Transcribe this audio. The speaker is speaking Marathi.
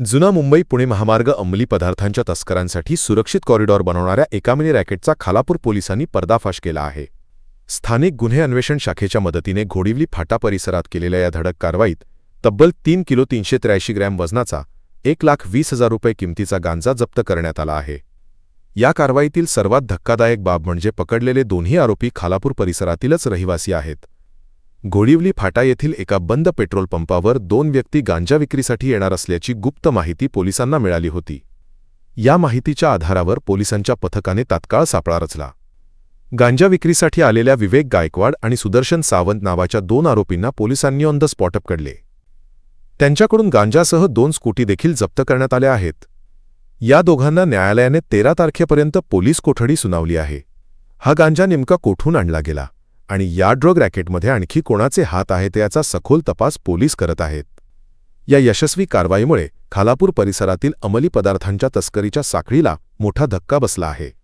जुना मुंबई पुणे महामार्ग अंमली पदार्थांच्या तस्करांसाठी सुरक्षित कॉरिडॉर बनवणाऱ्या एका मिनी रॅकेटचा खालापूर पोलिसांनी पर्दाफाश केला आहे. स्थानिक गुन्हे अन्वेषण शाखेच्या मदतीने घोडिवली फाटा परिसरात केलेल्या या धडक कारवाईत तब्बल तीन किलो तीनशे त्र्याऐंशी ग्रॅम वजनाचा एक लाख वीस हजार रुपये किमतीचा गांजा जप्त करण्यात आला आहे. या कारवाईतील सर्वात धक्कादायक बाब म्हणजे पकडलेले दोन्ही आरोपी खालापूर परिसरातीलच रहिवासी आहेत. घोडिवली फाटा येथील एका बंद पेट्रोल पंपावर दोन व्यक्ती गांजा विक्रीसाठी येणार असल्याची गुप्त माहिती पोलिसांना मिळाली होती. या माहितीच्या आधारावर पोलिसांच्या पथकाने तात्काळ सापळा रचला. गांजा विक्रीसाठी आलेल्या विवेक गायकवाड आणि सुदर्शन सावंत नावाच्या दोन आरोपींना पोलिसांनी ऑन द स्पॉट पकडले. त्यांच्याकडून गांजासह दोन स्कूटी देखील जप्त करण्यात आल्या आहेत. या दोघांना न्यायालयाने तेरा तारखेपर्यंत पोलीस कोठडी सुनावली आहे. हा गांजा नेमका कोठून आणला गेला? आणि या ड्रग रॅकेटमध्ये आणखी कोणाचे हात आहेत याचा सखोल तपास पोलीस करत आहेत. या यशस्वी कारवाईमुळे खालापूर परिसरातील अंमली पदार्थांच्या तस्करीच्या साखळीला मोठा धक्का बसला आहे.